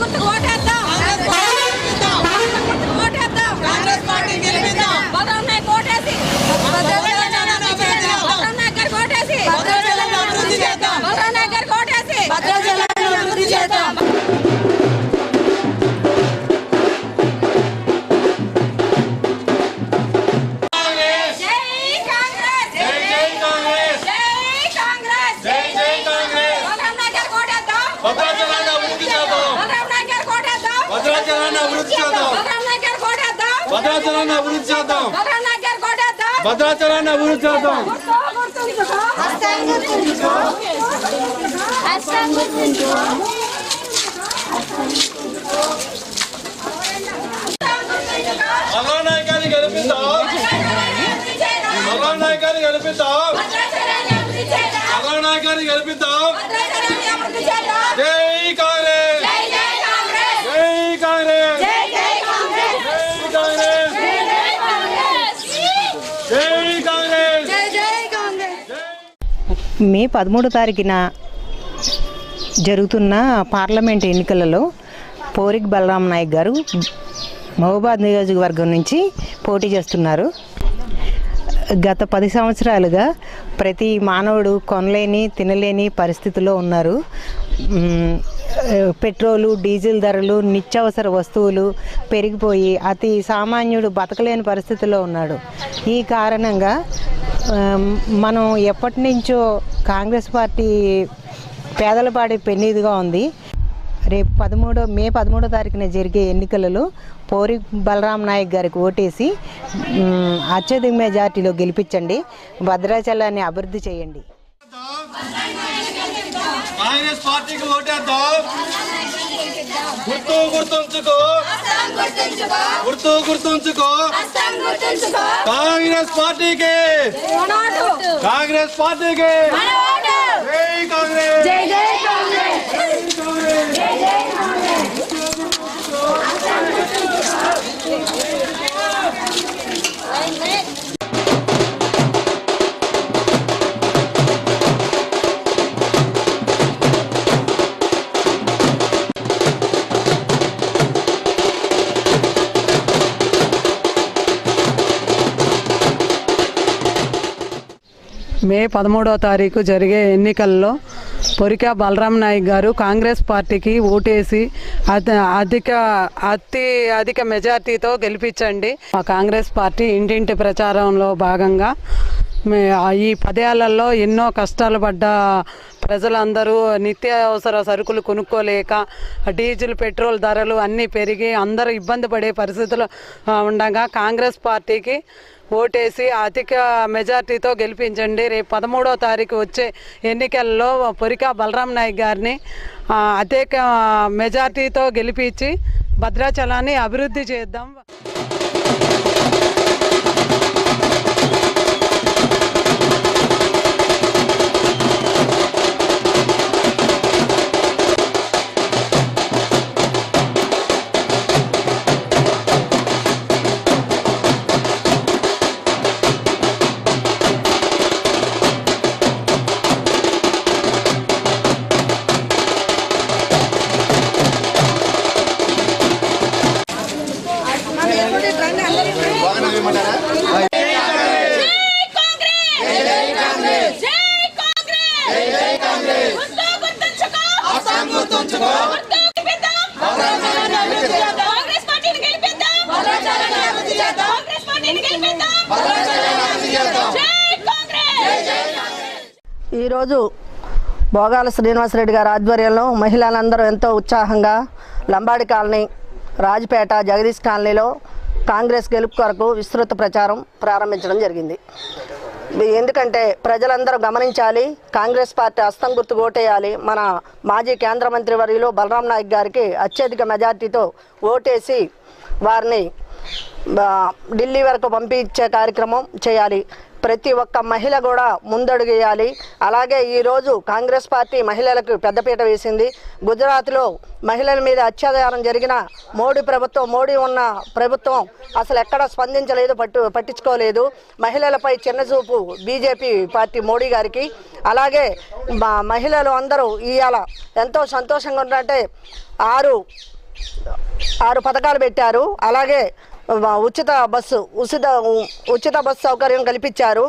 గుర్తుకు ఓటేద్దాం. ఓటేద్దాం. కాంగ్రెస్ పార్టీ గెలిపిద్దాం. బలరాం నాయక్ ఓటేసి బలరాం నాయక్ గారికి ఓటేసి నాయక్ గారికి చేద్దాం. భద్రాచలాన్ని అభివృద్ధి చేద్దాం. భద్రాచలాన్ని అభివృద్ధి చేద్దాం. భద్రాచలాన్ని అభివృద్ధి చేద్దాం. మల్లా నాయకాన్ని గెలిపిద్దాం. మల్లా నాయకాన్ని గెలిపిద్దాం. మల్లా నాయకాన్ని గెలిపిద్దాం. జై కాంగ్రెస్ జై కాంగ్రెస్ జై కాంగ్రెస్ జై కాంగ్రెస్ మే పదమూడో తారీఖున జరుగుతున్న పార్లమెంట్ ఎన్నికలలో పోరిక్ బలరాం నాయక్ గారు మహబూబాద్ నియోజకవర్గం నుంచి పోటీ చేస్తున్నారు. గత పది సంవత్సరాలుగా ప్రతి మానవుడు కొనలేని తినలేని పరిస్థితిలో ఉన్నారు. పెట్రోలు డీజిల్ ధరలు నిత్యావసర వస్తువులు పెరిగిపోయి అతి సామాన్యుడు బతకలేని పరిస్థితిలో ఉన్నాడు. ఈ కారణంగా మనం ఎప్పటి నుంచో కాంగ్రెస్ పార్టీ పేదల పాడి పెన్నీదిగా ఉంది. రేపు పదమూడో మే పదమూడో తారీఖున జరిగే ఎన్నికలలో పోరి బలరాం నాయక్ గారికి ఓటేసి అత్యధిక మెజార్టీలో గెలిపించండి. భద్రాచలాన్ని అభివృద్ధి చేయండి. కాంగ్రెస్ పార్టీకి ఓటేద్దాం. గుర్తు గుర్తుంచుకో. గుర్తు గుర్తుంచుకో. కాంగ్రెస్ పార్టీకి. కాంగ్రెస్ పార్టీకి. జై కాంగ్రెస్. మే పదమూడో తారీఖు జరిగే ఎన్నికల్లో పొరికా బలరాం నాయక్ గారు కాంగ్రెస్ పార్టీకి ఓటేసి అధిక అతి అధిక మెజార్టీతో గెలిపించండి. మా కాంగ్రెస్ పార్టీ ఇంటింటి ప్రచారంలో భాగంగా ఈ పదేళ్ళలో ఎన్నో కష్టాలు పడ్డ ప్రజలందరూ నిత్యావసర సరుకులు కొనుక్కోలేక డీజిల్ పెట్రోల్ ధరలు అన్నీ పెరిగి అందరూ ఇబ్బంది పడే పరిస్థితులు ఉండగా కాంగ్రెస్ పార్టీకి ఓటేసి అధిక మెజార్టీతో గెలిపించండి. రేపు పదమూడవ తారీఖు వచ్చే ఎన్నికల్లో పొరికా బలరాం నాయక్ గారిని అధిక మెజార్టీతో గెలిపించి భద్రాచలాన్ని అభివృద్ధి చేద్దాం. ఈరోజు భోగాల శ్రీనివాసరెడ్డి గారి ఆధ్వర్యంలో మహిళలందరూ ఎంతో ఉత్సాహంగా లంబాడి కాలనీ రాజ్పేట జగదీష్ కాలనీలో కాంగ్రెస్ గెలుపు కొరకు విస్తృత ప్రచారం ప్రారంభించడం జరిగింది. ఎందుకంటే ప్రజలందరూ గమనించాలి కాంగ్రెస్ పార్టీ అస్తం గుర్తు ఓటేయాలి. మన మాజీ కేంద్ర మంత్రి వర్యులు బలరాం నాయక్ గారికి అత్యధిక మెజార్టీతో ఓటేసి వారిని ఢిల్లీ వరకు పంపించే కార్యక్రమం చేయాలి. ప్రతి ఒక్క మహిళ కూడా ముందడుగేయాలి. అలాగే ఈరోజు కాంగ్రెస్ పార్టీ మహిళలకు పెద్దపీట వేసింది. గుజరాత్లో మహిళల మీద అత్యాచారం జరిగిన మోడీ ప్రభుత్వం మోడీ ఉన్న ప్రభుత్వం అసలు ఎక్కడ స్పందించలేదు పట్టు పట్టించుకోలేదు. మహిళలపై చిన్నచూపు బీజేపీ పార్టీ మోడీ గారికి. అలాగే మా మహిళలు అందరూ ఇవాళ ఎంతో సంతోషంగా ఉన్నట్టే ఆరు ఆరు పథకాలు పెట్టారు. అలాగే ఉచిత బస్సు ఉచిత ఉచిత బస్సు సౌకర్యం కల్పించారు.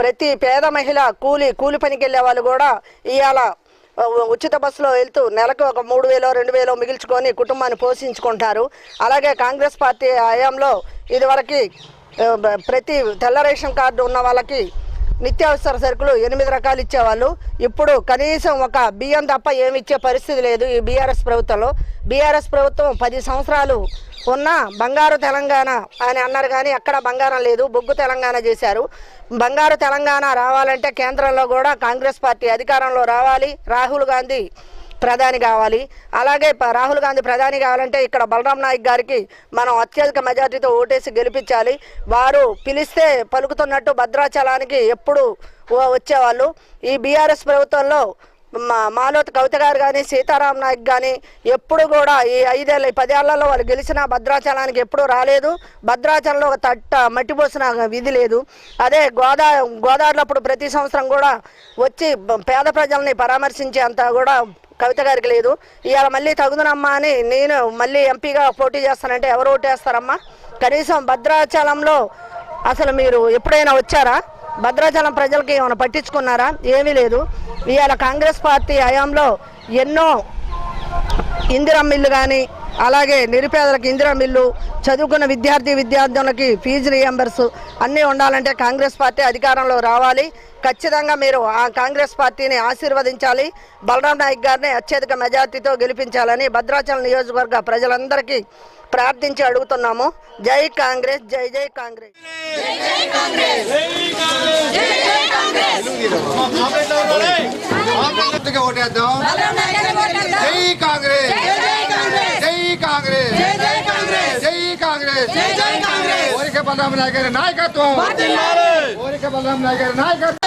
ప్రతి పేద మహిళ కూలి కూలి పనికి వెళ్ళే వాళ్ళు కూడా ఇవాళ ఉచిత బస్సులో వెళ్తూ నెలకు ఒక మూడు వేలో రెండు వేలో మిగిల్చుకొని కుటుంబాన్ని పోషించుకుంటారు. అలాగే కాంగ్రెస్ పార్టీ హయాంలో ఇదివరకు ప్రతి తెల్ల రేషన్ కార్డు ఉన్న వాళ్ళకి నిత్యావసర సరుకులు ఎనిమిది రకాలు ఇచ్చేవాళ్ళు. ఇప్పుడు కనీసం ఒక బియ్యం తప్ప ఏమి ఇచ్చే పరిస్థితి లేదు ఈ బీఆర్ఎస్ ప్రభుత్వంలో. బీఆర్ఎస్ ప్రభుత్వం పది సంవత్సరాలు ఉన్న బంగారు తెలంగాణ అని అన్నారు కానీ ఎక్కడ బంగారం లేదు బొగ్గు తెలంగాణ చేశారు. బంగారు తెలంగాణ రావాలంటే కేంద్రంలో కూడా కాంగ్రెస్ పార్టీ అధికారంలో రావాలి. రాహుల్ గాంధీ ప్రధాని కావాలి. అలాగే రాహుల్ గాంధీ ప్రధాని కావాలంటే ఇక్కడ బలరాం నాయక్ గారికి మనం అత్యధిక మెజార్టీతో ఓటేసి గెలిపించాలి. వారు పిలిస్తే పలుకుతున్నట్టు భద్రాచలానికి ఎప్పుడు వచ్చేవాళ్ళు. ఈ బీఆర్ఎస్ ప్రభుత్వంలో మా మాలోత్ కవిత గారు కానీ సీతారాం నాయక్ కానీ ఎప్పుడు కూడా ఈ ఐదేళ్ళ ఈ పదేళ్ళలో వాళ్ళు గెలిచిన భద్రాచలానికి ఎప్పుడు రాలేదు. భద్రాచలంలో ఒక తట్ట మట్టి పోసిన విధి లేదు. అదే గోదా గోదావరిలో అప్పుడు ప్రతి సంవత్సరం కూడా వచ్చి పేద ప్రజల్ని పరామర్శించే అంత కూడా కవిత గారికి లేదు. ఇవాళ మళ్ళీ తగుదనమ్మా అని నేను మళ్ళీ ఎంపీగా పోటీ చేస్తానంటే ఎవరు ఓటేస్తారమ్మా? కనీసం భద్రాచలంలో అసలు మీరు ఎప్పుడైనా వచ్చారా? భద్రాచలం ప్రజలకి ఏమైనా పట్టించుకున్నారా? ఏమీ లేదు. ఇవాళ కాంగ్రెస్ పార్టీ హయాంలో ఎన్నో ఇందిరా ఇల్లు కానీ అలాగే నిరుపేదలకు ఇందిరా మిల్లు చదువుకున్న విద్యార్థి విద్యార్థులకి ఫీజు రియంబర్స్ అన్నీ ఉండాలంటే కాంగ్రెస్ పార్టీ అధికారంలో రావాలి. ఖచ్చితంగా మీరు ఆ కాంగ్రెస్ పార్టీని ఆశీర్వదించాలి. బలరాం నాయక్ గారిని అత్యధిక మెజార్టీతో గెలిపించాలని భద్రాచలం నియోజకవర్గ ప్రజలందరికీ ప్రార్థించి అడుగుతున్నాము. జై కాంగ్రెస్ జై జై కాంగ్రెస్. జై కాంగ్రెస్. మా కామెంట్లో ఉన్నారే? పూర్తిగా ఓటేద్దాం జై కాంగ్రెస్. జై కాంగ్రెస్. జై కాంగ్రెస్. కోరిక బలరామ నాయక్ గారి నాయకత్వం. కోరిక బలరామ నాయక్ గారి నాయకత్వం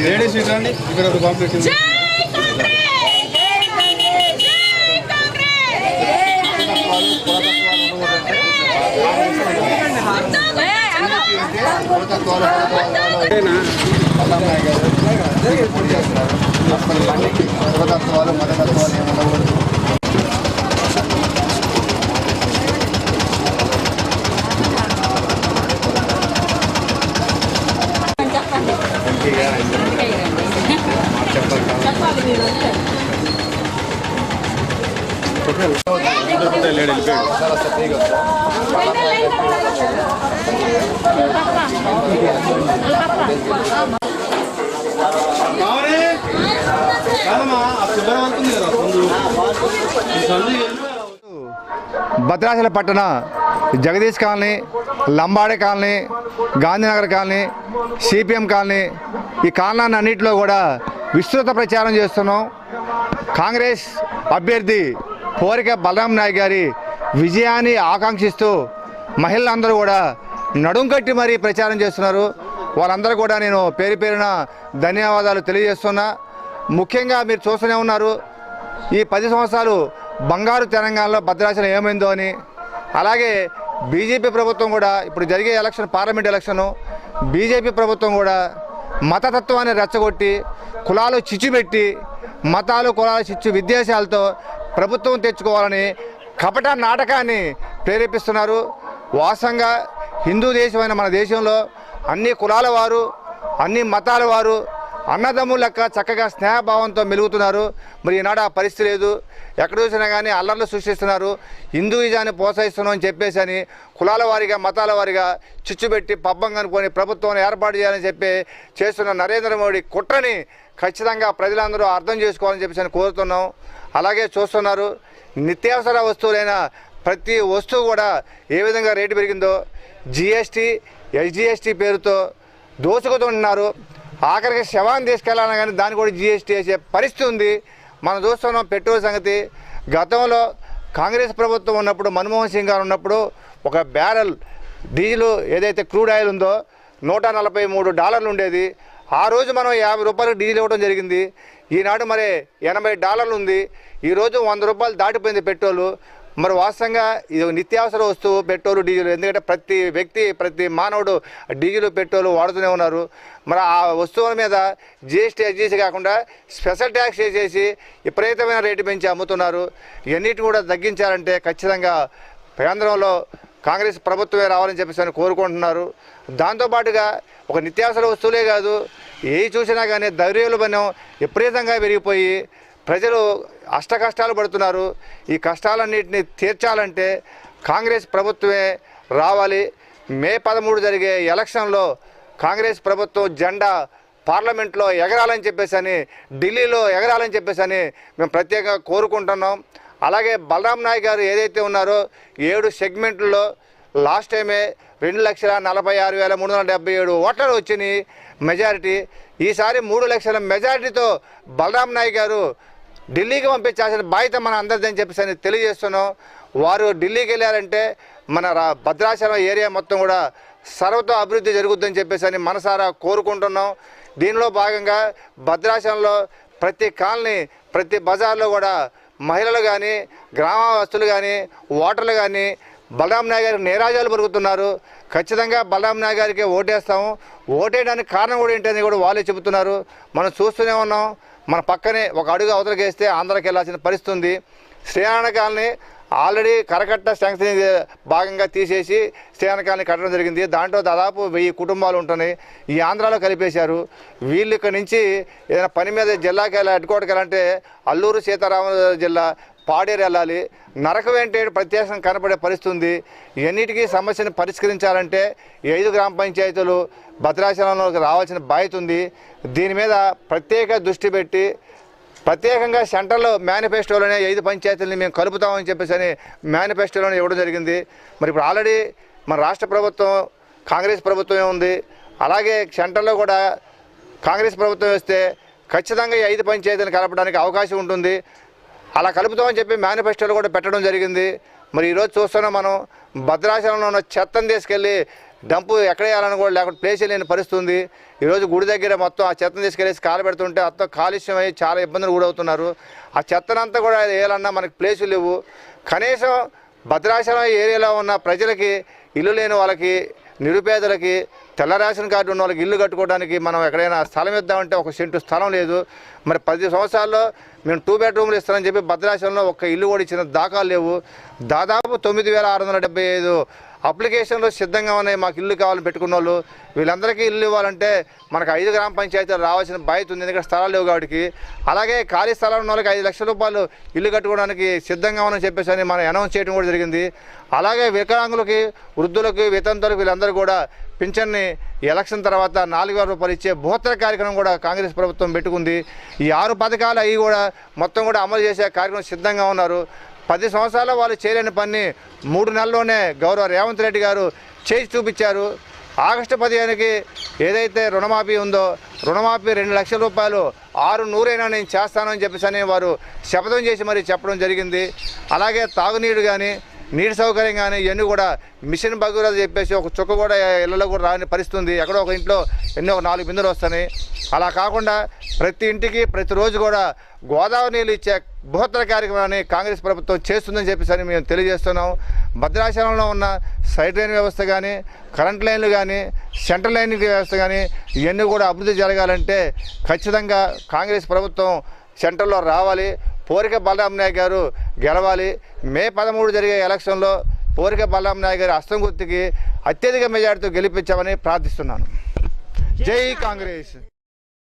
లేడీస్ ఇట్రండి ఇక్కడ ఒక కాంప్లెక్స్ కాంగ్రెస్ జై బలరామ నాయక్ గారు పోటీ చేస్తున్నారు అసలు బండికి కులతత్వాలు మతతత్వాలు ఏమి ఉండకూడదు కావనే? కాదమ్మా ఆ శుభ్రం అవుతుంది కదా ముందు ఈ సందు ఎల్లు. భద్రాచల పట్టణ Jagadish colony Lambade colony Gandhinagar colony CPM colony ఈ కాలనీ అన్నింటిలో కూడా విస్తృత ప్రచారం చేస్తున్నాం. కాంగ్రెస్ అభ్యర్థి పోరిక బలరాం నాయక్ గారి విజయాన్ని ఆకాంక్షిస్తూ మహిళలందరూ కూడా నడుం కట్టి మరీ ప్రచారం చేస్తున్నారు. వాళ్ళందరూ కూడా నేను పేరు పేరున ధన్యవాదాలు తెలియజేస్తున్నా. ముఖ్యంగా మీరు చూస్తూనే ఉన్నారు ఈ పది సంవత్సరాలు బంగారు తెలంగాణలో భద్రాచలం ఏమైందో అని. అలాగే బీజేపీ ప్రభుత్వం కూడా ఇప్పుడు జరిగే ఎలక్షన్ పార్లమెంట్ ఎలక్షను బీజేపీ ప్రభుత్వం కూడా మతతత్వాన్ని రెచ్చగొట్టి కులాలు చిచ్చుపెట్టి మతాలు కులాలు చిచ్చు విద్వేషాలతో ప్రభుత్వం తెచ్చుకోవాలని కపట నాటకాన్ని ప్రేరేపిస్తున్నారు. వాసంగా హిందూ దేశమైన మన దేశంలో అన్ని కులాల వారు అన్ని మతాల వారు అన్నదమ్ముల లెక్క చక్కగా స్నేహభావంతో మెలుగుతున్నారు. మరి ఈనాడు ఆ పరిస్థితి లేదు. ఎక్కడ చూసినా కానీ అల్లర్లు సృష్టిస్తున్నారు. హిందూయిజాన్ని ప్రోత్సహిస్తున్నాం అని చెప్పేసి అని కులాల వారిగా మతాల వారిగా చిచ్చుపెట్టి పబ్బం కనుకొని ప్రభుత్వం ఏర్పాటు చేయాలని చెప్పి చేస్తున్న నరేంద్ర మోడీ కుట్రని ఖచ్చితంగా ప్రజలందరూ అర్థం చేసుకోవాలని చెప్పేసి అని కోరుతున్నాం. అలాగే చూస్తున్నారు. నిత్యావసర వస్తువులైన ప్రతి వస్తువు కూడా ఏ విధంగా రేటు పెరిగిందో జిఎస్టీ ఎస్జిఎస్టీ పేరుతో దోచుకుతున్నారు ఆఖరికి శవాన్ని తీసుకెళ్ళాలని కానీ దాన్ని కూడా జిఎస్టీ వేసే పరిస్థితి ఉంది. మనం చూస్తున్నాం పెట్రోల్ సంగతి. గతంలో కాంగ్రెస్ ప్రభుత్వం ఉన్నప్పుడు మన్మోహన్ సింగ్ గారు ఉన్నప్పుడు ఒక బ్యారెల్ డీజిల్ ఏదైతే క్రూడ్ ఆయిల్ ఉందో నూట నలభై మూడు డాలర్లు ఉండేది. ఆ రోజు మనం యాభై రూపాయలకు డీజిల్ ఇవ్వడం జరిగింది. ఈనాడు మరి ఎనభై డాలర్లు ఉంది. ఈరోజు వంద రూపాయలు దాటిపోయింది పెట్రోలు. మరి వాస్తవంగా ఇది నిత్యావసర వస్తువు పెట్రోల్ డీజిల్ ఎందుకంటే ప్రతి వ్యక్తి ప్రతి మానవుడు డీజిల్ పెట్రోల్ వాడుతూనే ఉన్నారు. మరి ఆ వస్తువుల మీద జిఎస్టీ ఎస్జిఎస్టీ కాకుండా స్పెషల్ ట్యాక్స్ వేసేసి విపరీతమైన రేటు పెంచి అమ్ముతున్నారు. ఇవన్నిటి కూడా తగ్గించాలంటే ఖచ్చితంగా కేంద్రంలో కాంగ్రెస్ ప్రభుత్వమే రావాలని చెప్పేసి అని కోరుకుంటున్నారు. దాంతోపాటుగా ఒక నిత్యావసర వస్తువులే కాదు ఏ చూసినా కానీ ధైర్యాలు విపరీతంగా పెరిగిపోయి ప్రజలు అష్ట కష్టాలు పడుతున్నారు. ఈ కష్టాలన్నింటినీ తీర్చాలంటే కాంగ్రెస్ ప్రభుత్వమే రావాలి. మే పదమూడు జరిగే ఎలక్షన్లో కాంగ్రెస్ ప్రభుత్వం జెండా పార్లమెంట్లో ఎగరాలని చెప్పేసి అని ఢిల్లీలో ఎగరాలని చెప్పేసి అని మేము ప్రత్యేకంగా కోరుకుంటున్నాం. అలాగే బలరాం నాయక్ గారు ఏదైతే ఉన్నారో ఏడు సెగ్మెంట్లలో లాస్ట్ టైమే రెండు లక్షల నలభై ఆరు వేల మూడు వందల డెబ్బై ఏడు ఓట్లను వచ్చినాయి మెజారిటీ. ఈసారి మూడు లక్షల మెజారిటీతో బలరాం నాయక్ గారు ఢిల్లీకి పంపించాల్సిన బాధ్యత మన అందరిదని చెప్పేసి అని తెలియజేస్తున్నాం. వారు ఢిల్లీకి వెళ్ళారంటే మన రా- భద్రాచలం ఏరియా మొత్తం కూడా సర్వతో అభివృద్ధి జరుగుద్దని చెప్పేసి అని మనసారా కోరుకుంటున్నాం. దీనిలో భాగంగా భద్రాచలంలో ప్రతి కాలనీ ప్రతి బజార్లో కూడా మహిళలు కానీ గ్రామస్తులు కానీ ఓటర్లు కానీ బలరాం నాయ్ గారికి నేరాజాలు పెరుగుతున్నారు ఖచ్చితంగా బలరాం నాయ్ గారికి ఓటేస్తాము. ఓటేయడానికి కారణం కూడా ఏంటని కూడా వాళ్ళే చెబుతున్నారు. మనం చూస్తూనే ఉన్నాం. మన పక్కనే ఒక అడుగు అవతలకేస్తే ఆంధ్రాకి వెళ్ళాల్సిన పరిస్థితి ఉంది. శ్రీనారాయణ ఆల్రెడీ కరకట్ట శాంక్షన్ భాగంగా తీసేసి శ్రీనారాయణ కట్టడం జరిగింది. దాంట్లో దాదాపు వెయ్యి కుటుంబాలు ఉంటున్నాయి. ఈ ఆంధ్రాలో కలిపేశారు. వీళ్ళు ఇక్కడ నుంచి ఏదైనా పని మీద జిల్లాకి వెళ్ళి హెడ్కోటకి వెళ్ళాలంటే అల్లూరు సీతారామరాజు జిల్లా పాడేరు వెళ్ళాలి నరకం ఏంటి ప్రత్యేకం కనపడే పరిస్థితి ఉంది ఎన్నిటికీ సమస్యను పరిష్కరించాలంటే ఐదు గ్రామ పంచాయతీలు భద్రాచలంలోకి రావాల్సిన బాధ్యత ఉంది. దీని మీద ప్రత్యేక దృష్టి పెట్టి ప్రత్యేకంగా సెంటర్లో మేనిఫెస్టోలోనే ఐదు పంచాయతీలని మేము కలుపుతామని చెప్పేసి అని మేనిఫెస్టోలోనే ఇవ్వడం జరిగింది. మరి ఇప్పుడు ఆల్రెడీ మన రాష్ట్ర ప్రభుత్వం కాంగ్రెస్ ప్రభుత్వమే ఉంది. అలాగే సెంట్రల్లో కూడా కాంగ్రెస్ ప్రభుత్వం వస్తే ఖచ్చితంగా ఈ ఐదు పంచాయతీలను కలపడానికి అవకాశం ఉంటుంది. అలా కలుపుతామని చెప్పి మేనిఫెస్టోలు కూడా పెట్టడం జరిగింది. మరి ఈరోజు చూస్తున్నాం మనం భద్రాచలంలో ఉన్న చెత్తను తీసుకెళ్ళి డంపు ఎక్కడ వేయాలని కూడా లేకుండా ప్లేస్ లేని పరిస్థితి ఉంది ఈరోజు గుడి దగ్గర మొత్తం ఆ చెత్తను తీసుకెళ్ళేసి కాలు పెడుతుంటే అంతా కాలుష్యం అయ్యి చాలా ఇబ్బందులు కూడా అవుతున్నారు ఆ చెత్తనంతా కూడా వేయాలన్నా మనకి ప్లేసులు లేవు. కనీసం భద్రాచలం ఏరియాలో ఉన్న ప్రజలకి ఇల్లు లేని వాళ్ళకి నిరుపేదలకి తెల్ల రేషన్ కార్డు ఉన్న వాళ్ళకి ఇల్లు కట్టుకోవడానికి మనం ఎక్కడైనా స్థలం ఇద్దామంటే ఒక సెంటు స్థలం లేదు. మరి పది సంవత్సరాల్లో మేము టూ బెడ్రూమ్లు ఇస్తామని చెప్పి భద్రాచలంలో ఒక్క ఇల్లు కూడా ఇచ్చిన దాఖలు లేవు. దాదాపు తొమ్మిది వేల ఆరు వందల డెబ్బై ఐదు అప్లికేషన్లు సిద్ధంగా ఉన్నాయి. మాకు ఇల్లు కావాలని పెట్టుకున్న వాళ్ళు. వీళ్ళందరికీ ఇల్లు ఇవ్వాలంటే మనకు ఐదు గ్రామ పంచాయతీలు రావాల్సిన బాధ్యత ఉంది. ఎందుకంటే స్థలాలు లేవు కాబట్టి. అలాగే ఖాళీ స్థలాలు ఉన్న వాళ్ళకి ఐదు లక్షల రూపాయలు ఇల్లు కట్టుకోవడానికి సిద్ధంగా ఉందని చెప్పేసి అని మనం అనౌన్స్ చేయడం కూడా జరిగింది. అలాగే వికలాంగులకి వృద్ధులకి వితంతులకు వీళ్ళందరూ కూడా పింఛన్ని ఎలక్షన్ తర్వాత నాలుగు వేల రూపాయలు ఇచ్చే బోత్ర కార్యక్రమం కూడా కాంగ్రెస్ ప్రభుత్వం పెట్టుకుంది. ఈ ఆరు పథకాలు అవి కూడా మొత్తం కూడా అమలు చేసే కార్యక్రమం సిద్ధంగా ఉన్నారు. పది సంవత్సరాల వాళ్ళు చేయలేని పని మూడు నెలల్లోనే గౌరవ రేవంత్ రెడ్డి గారు చేసి చూపించారు. ఆగస్టు పదిహేనుకి ఏదైతే రుణమాఫీ ఉందో రుణమాఫీ రెండు లక్షల రూపాయలు ఆరు నూరైనా నేను చేస్తానని చెప్పేసి వారు శపథం చేసి మరి చెప్పడం జరిగింది. అలాగే తాగునీరు కానీ నీటి సౌకర్యం కానీ ఇవన్నీ కూడా మిషన్ భగీరథ చెప్పేసి ఒక చుక్క కూడా ఇళ్ళలో కూడా రాని పరిస్థితి ఉంది ఎక్కడో ఒక ఇంట్లో ఎన్నో ఒక నాలుగు బిందులు వస్తున్నాయి. అలా కాకుండా ప్రతి ఇంటికి ప్రతిరోజు కూడా గోదావరి నీళ్ళు ఇచ్చే బృహత్తర కార్యక్రమాన్ని కాంగ్రెస్ ప్రభుత్వం చేస్తుందని చెప్పేసి మేము తెలియజేస్తున్నాం. భద్రాచలంలో ఉన్న సైడ్ లైన్ వ్యవస్థ కానీ కరెంట్ లైన్లు కానీ సెంట్రల్ లైన్ వ్యవస్థ కానీ ఇవన్నీ కూడా అభివృద్ధి జరగాలంటే ఖచ్చితంగా కాంగ్రెస్ ప్రభుత్వం సెంట్రల్లో రావాలి. పోరిక బలరామ్ నాయక్ గారు గెలవాలి. మే పదమూడు జరిగే ఎలక్షన్లో పోరిక బల్లం నాయక్ గారి అస్తం గుర్తుకి అత్యధిక మెజార్టీతో గెలిపించామని ప్రార్థిస్తున్నాను. జై కాంగ్రెస్.